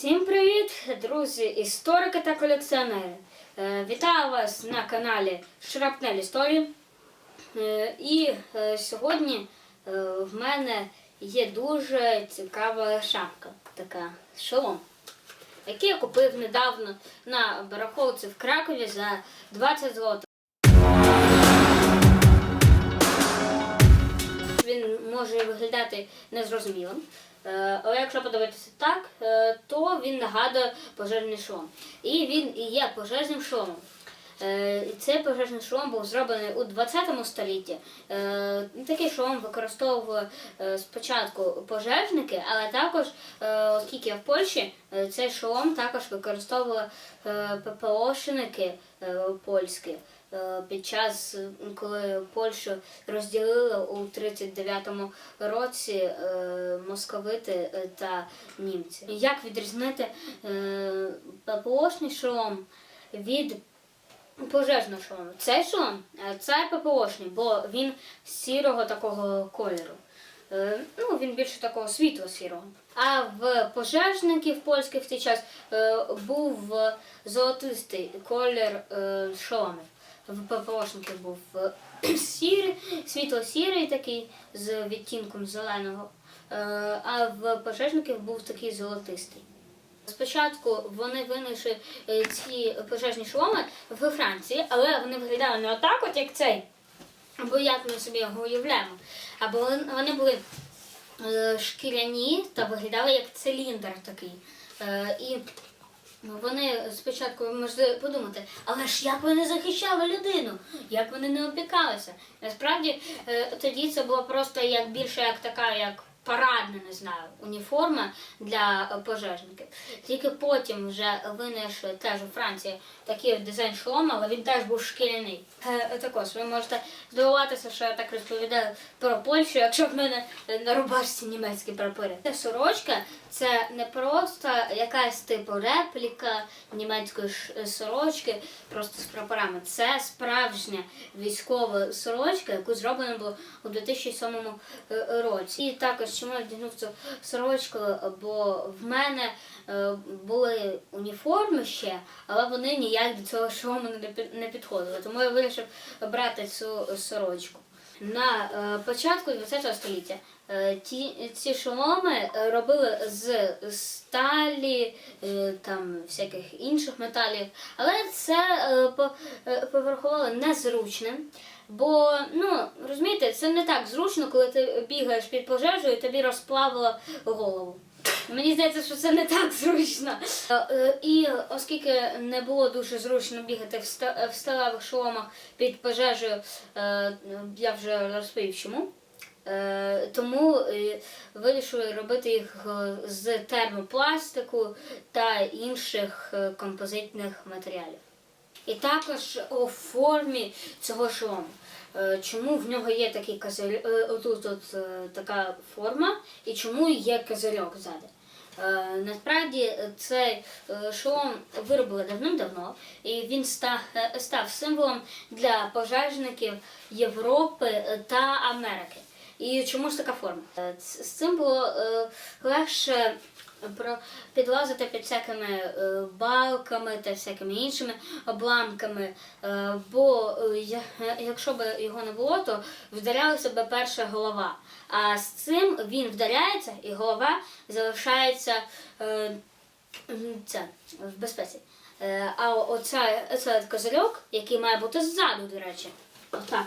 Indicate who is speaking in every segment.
Speaker 1: Всім привіт, друзі, історики та колекціонери. Е, Вітаю вас на каналі Шрапнель Історії. Е, І е, сьогодні в мене є дуже цікава шапка, така шолом, який я купив недавно на барахолці в Кракові за 20 злотих. Він може виглядати незрозумілим. Е, Але якщо подивитися так, е, то він нагадує пожежний шолом. І він і є пожежним шоломом. Е, Цей пожежний шолом був зроблений у 20 столітті. Такий шолом використовували спочатку пожежники, але також, оскільки в Польщі цей шолом також використовували ППОшники польські під час, е, коли Польщу розділили у 39-му році е, московити е, та німці. Як відрізнити е, ППОшний шолом від пожежного шолому? Цей шолом е, це ППОшний, бо він сірого такого кольору. Е, Ну, він більше такого світло-сірого. А в пожежників польських в цей час е, був е, золотистий колір е, шоломів. В ППОшників був сірий, світло-сірий такий з відтінком зеленого, е, а в пожежників був такий золотистий. Спочатку вони винайшли е, ці пожежні шоломи в Франції, але вони виглядали не отак, от як цей, або як ми собі його уявляємо. Або вони- були е, шкіряні та виглядали як циліндр такий. І вони спочатку ви можете подумати, але ж як вони захищали людину, як вони не опікалися. Насправді е, тоді це було просто як більше як така, як парадна, не знаю, уніформа для е, пожежників. Тільки потім вже винайшли теж у Франції такий дизайн шолома, але він теж був шкіряний. Е, Також ви можете здивуватися, що я так розповідаю про Польщу, якщо в мене е, на рубашці німецькі прапори. Ця сорочка це не просто якась типу репліка німецької е, сорочки, просто з прапорами. Це справжня військова сорочка, яку зроблено було у 2007 е, році. І також чому я вдягнув цю сорочку, бо в мене е, були уніформи ще, але вони ніяк до цього шоу мене не підходили. Тому я вирішив брати цю сорочку. На е, початку ХХ століття е, ті, ці шоломи е, робили з сталі, там всяких інших металів, але це по- поверхувало незручним. Бо, ну, розумієте, це не так зручно, коли ти бігаєш під пожежею і тобі розплавило голову. Мені здається, що це не так зручно. Е, е, І оскільки не було дуже зручно бігати в сталевих шоломах під пожежею, е, я вже розповів чому. Тому вирішили робити їх з термопластику та інших композитних матеріалів. І також у формі цього шолому. Е, Чому в нього є такий козирьок, отут от, е, така форма, і чому є козирьок ззади? Е, Насправді е, цей е, шолом виробили давним-давно, і він став, символом для пожежників Європи е, та Америки. І чому ж така форма? Е, З цим було е, легше про підлазити під всякими е, балками та всякими іншими обламками. Е, бо е, якщо б його не було, то вдарялася б перша голова. А з цим він вдаряється і голова залишається це, в безпеці. А оця, оцей козирьок, який має бути ззаду, до речі, отак.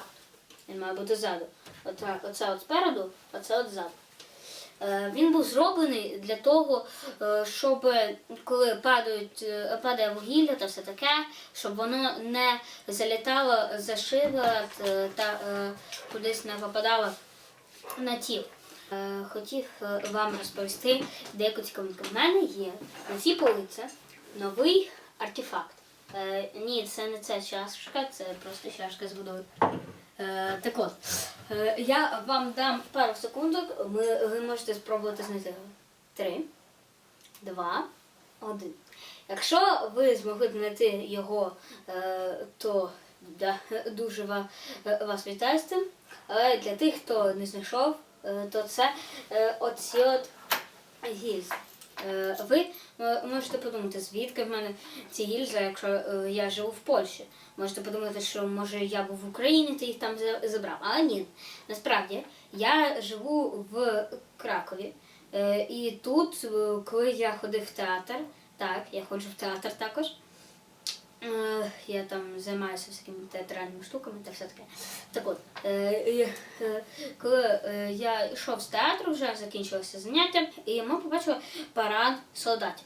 Speaker 1: Він має бути ззаду. Оце, оце от спереду, оце от ззаду. Е, Він був зроблений для того, е, щоб коли падають, е, падає вугілля та все таке, щоб воно не залітало за шиворот е, та е, кудись не попадало на тіло. Е, Хотів е, вам розповісти деяку цікавинку. В мене є на цій полиці новий артефакт. Е, Ні, це не ця чашка, це просто чашка з водою. Е, так от, е, я вам дам пару секундок, ви, можете спробувати знайти. Три, два, один. Якщо ви змогли знайти його, е, то да, дуже ва- вас вітаю з цим. Але для тих, хто не знайшов, то це оці от гільзи. Е, Ви е, можете подумати, звідки в мене ці гільзи, якщо е, я живу в Польщі. Можете подумати, що може я був в Україні, ти їх там забрав. Але ні, насправді я живу в Кракові. І тут, коли я ходив в театр, так, я ходжу в театр також. Е, Я там займаюся всякими театральними штуками та все таке. Так от, е, е, коли я йшов з театру, вже закінчилося заняття, і ми побачили парад солдатів.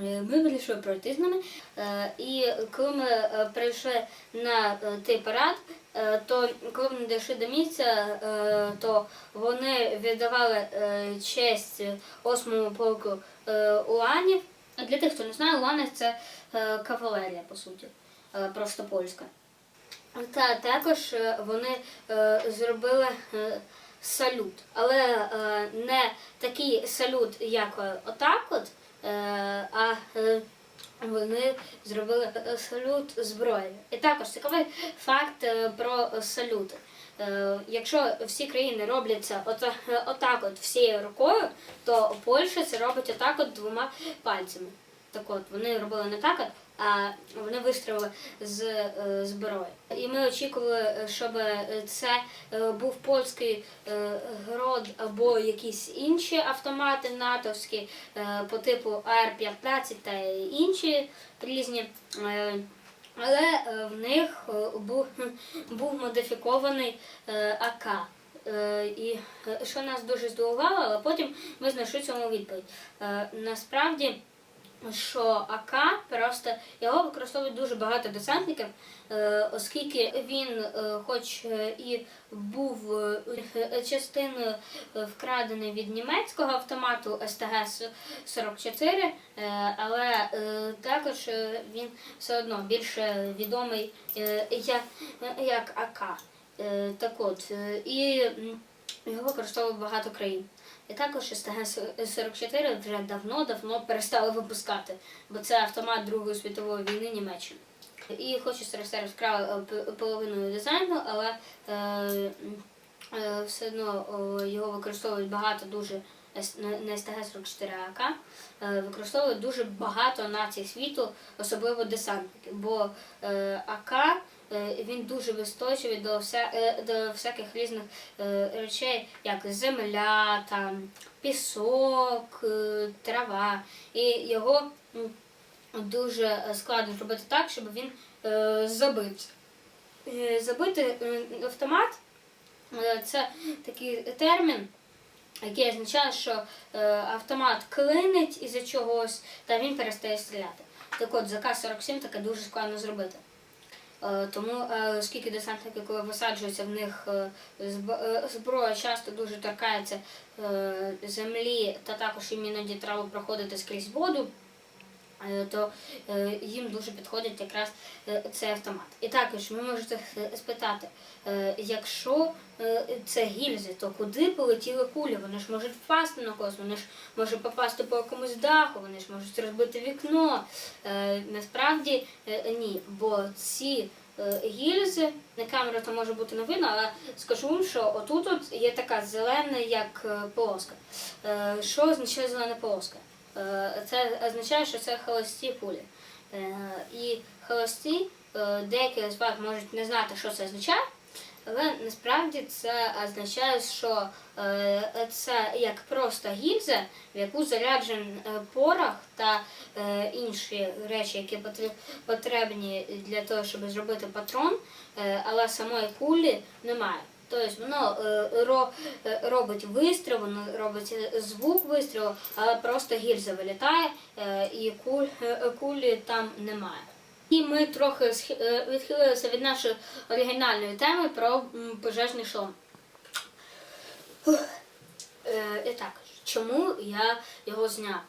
Speaker 1: Ми вирішили пройти з ними. І коли ми прийшли на той парад, то коли вони дійшли до місця, то вони віддавали честь осьмому полку уланів. Для тих, хто не знає, улани це е, кавалерія, по суті, е, просто польська. Та також е, вони зробили салют, але не такий салют, як отак, от, а вони зробили салют зброєю. І також цікавий факт про салюти. Е, Якщо всі країни роблять це ота- е, отак, от всією рукою, то Польща це робить отак, от двома пальцями. Так от вони робили не так, а вони вистрілили з е, зброї. І ми очікували, щоб це е, був польський грод або якісь інші автомати натовські по типу АР-15 та інші різні. Але е, в них е, був, був модифікований е, АК. І що нас дуже здивувало, але потім ми знайшли цьому відповідь. Насправді, що АК просто його використовують дуже багато десантників, е, оскільки він, е, хоч е, і був частиною вкрадений від німецького автомату СТГ-44, е, але також він все одно більше відомий як, АК. Так от, і його використовують багато країн. І також СТГ-44 вже давно-давно перестали випускати, бо це автомат Другої світової війни Німеччини. І хоч СРСР вкрали е, половину дизайну, але е, е, все одно його використовують багато дуже не не СТГ-44 АК, е, використовують дуже багато націй світу, особливо десантники. Бо е, АК він дуже вистойчивий до, вся, е, до всяких різних е, речей, як земля, там, пісок, е, трава. І його дуже складно зробити так, щоб він е, забився. Е, Забити е, автомат е, це такий термін, який означає, що е, автомат клинить із-за чогось, та він перестає стріляти. Так от, за К-47 таке дуже складно зробити. Е, Тому, е, оскільки десантники, коли висаджуються в них е, зб- зброя часто дуже торкається землі, та також їм іноді треба проходити скрізь воду, то е, їм дуже підходить якраз е, цей автомат. І також ви можете е, спитати, якщо це гільзи, то куди полетіли кулі? Вони ж можуть впасти на когось, вони ж можуть попасти по якомусь даху, вони ж можуть розбити вікно. Насправді ні, бо ці гільзи, на камеру то може бути не видно, але скажу вам, що отут от є така зелена, як полоска. Що означає зелена полоска? Е, Це означає, що це холості кулі. Е, І холості, е, деякі з вас можуть не знати, що це означає, але насправді це означає, що це як просто гільза, в яку заряджен порох та інші речі, які потр- потрібні для того, щоб зробити патрон, але самої кулі немає. Тобто воно е, е, робить вистріл, воно робить е, звук вистрілу, але просто гільза вилітає і кулі там немає. І ми трохи відхилилися від нашої оригінальної теми про пожежний шолом. І так, чому я його зняв,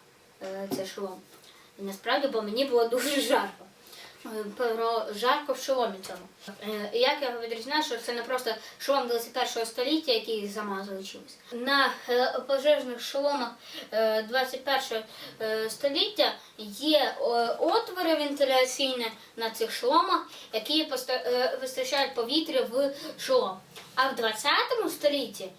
Speaker 1: цей шолом? Насправді, бо мені було дуже жарко. Про жарко в шоломі цьому. Е, Як я відрізняю, що це не просто шолом 21 століття, який замазали чимось. На е, пожежних шоломах е, 21 е, століття є отвори вентиляційні на цих шоломах, які вистачають повітря в шолом. А в 20 столітті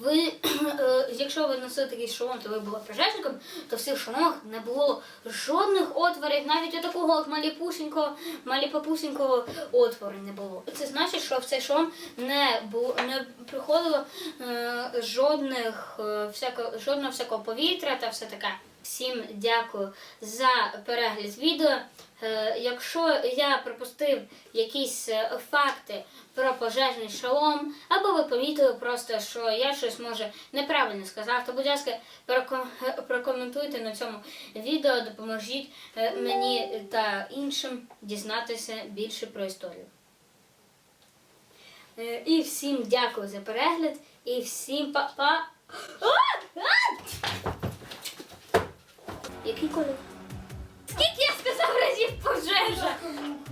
Speaker 1: Ви, е, якщо ви носили такий шолом, то ви були пожежником, то в цих шоломах не було жодних отворів, навіть отакого от маліпусінького, маліпапусінького отвору не було. Це значить, що в цей шолом не було, не приходило е, жодних е, всяко, жодного всякого повітря та все таке. Всім дякую за перегляд відео. Е, Якщо я пропустив якісь е, факти про пожежний шолом, або ви помітили просто, що я щось може неправильно сказав, то будь ласка, прокоментуйте на цьому відео, допоможіть е, мені та іншим дізнатися більше про історію. І всім дякую за перегляд, і всім па-па. Який колір? Пожежа?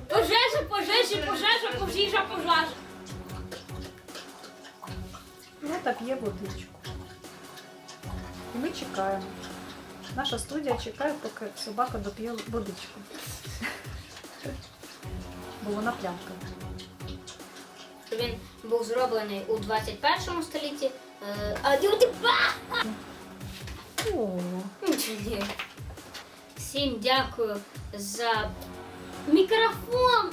Speaker 1: Пожежа, пожежа, пожежа, пожежа, пожежа.
Speaker 2: Ну так є водичку. І ми чекаємо. Наша студія чекає, поки собака доп'є водичку. Бо вона плямка.
Speaker 1: Він був зроблений у 21 столітті, е, а люди ба!
Speaker 2: О,
Speaker 1: Всім дякую за Микрофон!